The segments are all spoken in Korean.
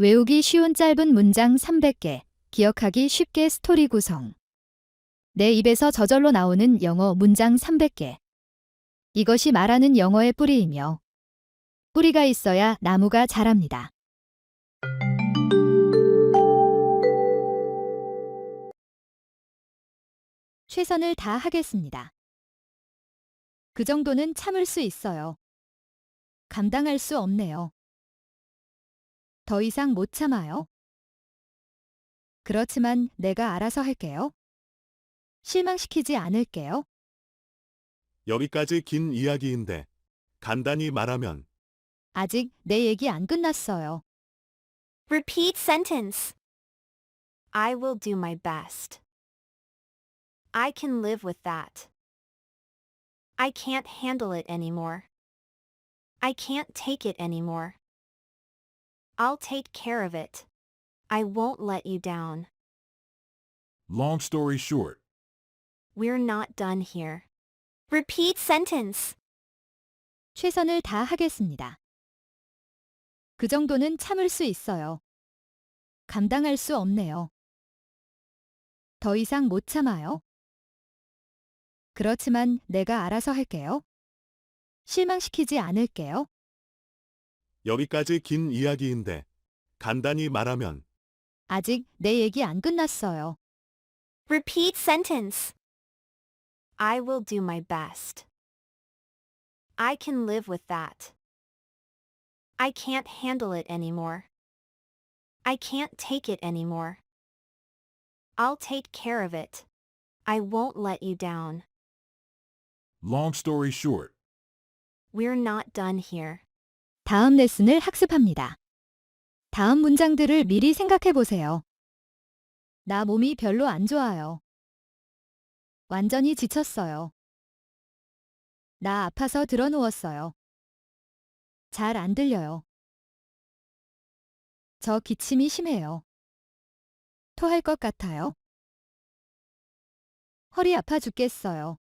외우기 쉬운 짧은 문장 300개, 기억하기 쉽게 스토리 구성. 내 입에서 저절로 나오는 영어 문장 300개. 이것이 말하는 영어의 뿌리이며, 뿌리가 있어야 나무가 자랍니다. 최선을 다하겠습니다. 그 정도는 참을 수 있어요. 감당할 수 없네요. 더 이상 못 참아요. 그렇지만 내가 알아서 할게요. 실망시키지 않을게요. 여기까지 긴 이야기인데 간단히 말하면 아직 내 얘기 안 끝났어요. Repeat sentence. I will do my best. I can live with that. I can't handle it anymore. I can't take it anymore. I'll take care of it. I won't let you down. Long story short, We're not done here. Repeat sentence. 최선을 다하겠습니다. 그 정도는 참을 수 있어요. 감당할 수 없네요. 더 이상 못 참아요. 그렇지만 내가 알아서 할게요. 실망시키지 않을게요. 여기까지 긴 이야기인데 간단히 말하면 아직 내 얘기 안 끝났어요. Repeat sentence. I will do my best. I can live with that. I can't handle it anymore. I can't take it anymore. I'll take care of it. I won't let you down. long story short, We're not done here. 다음 레슨을 학습합니다. 다음 문장들을 미리 생각해 보세요. 나 몸이 별로 안 좋아요. 완전히 지쳤어요. 나 아파서 들어 누웠어요. 잘 안 들려요. 저 기침이 심해요. 토할 것 같아요. 허리 아파 죽겠어요.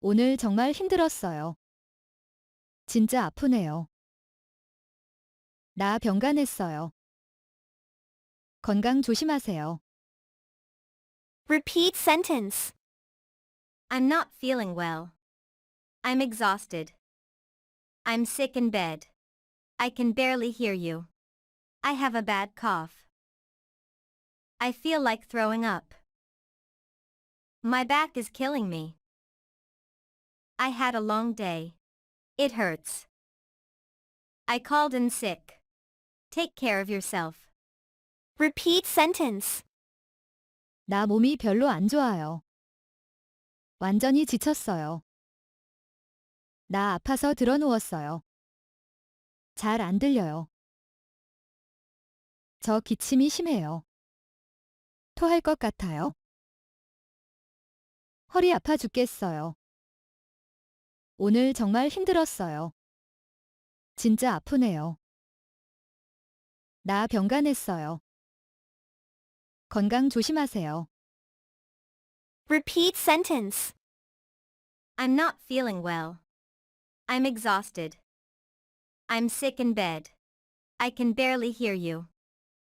오늘 정말 힘들었어요. 진짜 아프네요. 나 병간했어요. 건강 조심하세요. Repeat sentence. I'm not feeling well. I'm exhausted. I'm sick in bed. I can barely hear you. I have a bad cough. I feel like throwing up. My back is killing me. I had a long day. It hurts. I called in sick. Take care of yourself. Repeat sentence. 나 몸이 별로 안 좋아요. 완전히 지쳤어요. 나 아파서 들어 누웠어요. 잘 안 들려요. 저 기침이 심해요. 토할 것 같아요. 허리 아파 죽겠어요. 오늘 정말 힘들었어요. 진짜 아프네요. 나 병간했어요. 건강 조심하세요. Repeat sentence. I'm not feeling well. I'm exhausted. I'm sick in bed. I can barely hear you.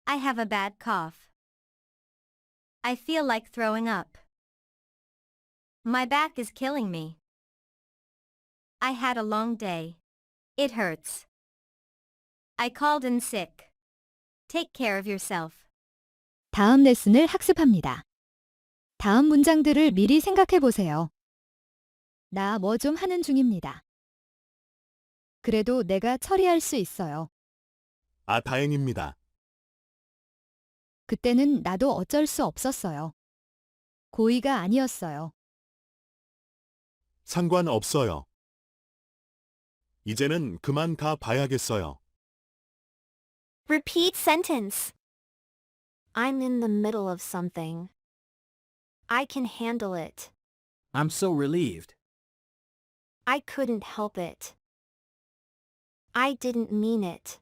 I have a bad cough. I feel like throwing up. My back is killing me. I had a long day. It hurts. I called in sick. Take care of yourself. 다음 레슨을 학습합니다. 다음 문장들을 미리 생각해 보세요. 나 뭐 좀 하는 중입니다. 그래도 내가 처리할 수 있어요. 아 다행입니다. 그때는 나도 어쩔 수 없었어요. 고의가 아니었어요. 상관없어요. 이제는 그만 가 봐야겠어요. Repeat sentence. I'm in the middle of something. I can handle it. I'm so relieved. I couldn't help it. I didn't mean it.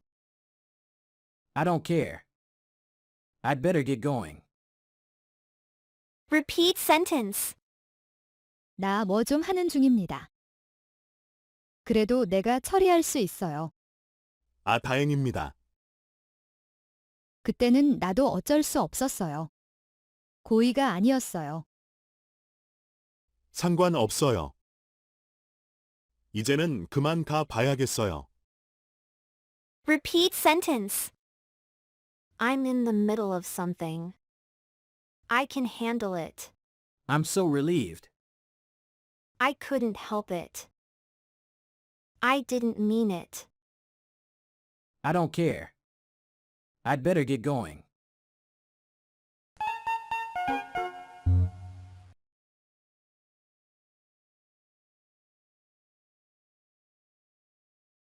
I don't care. I'd better get going. Repeat sentence. 나 뭐 좀 하는 중입니다. 그래도 내가 처리할 수 있어요. 아 다행입니다. 그때는 나도 어쩔 수 없었어요. 고의가 아니었어요. 상관없어요. 이제는 그만 가 봐야겠어요. Repeat sentence. I'm in the middle of something. I can handle it. I'm so relieved. I couldn't help it. I didn't mean it. I don't care. I'd better get going.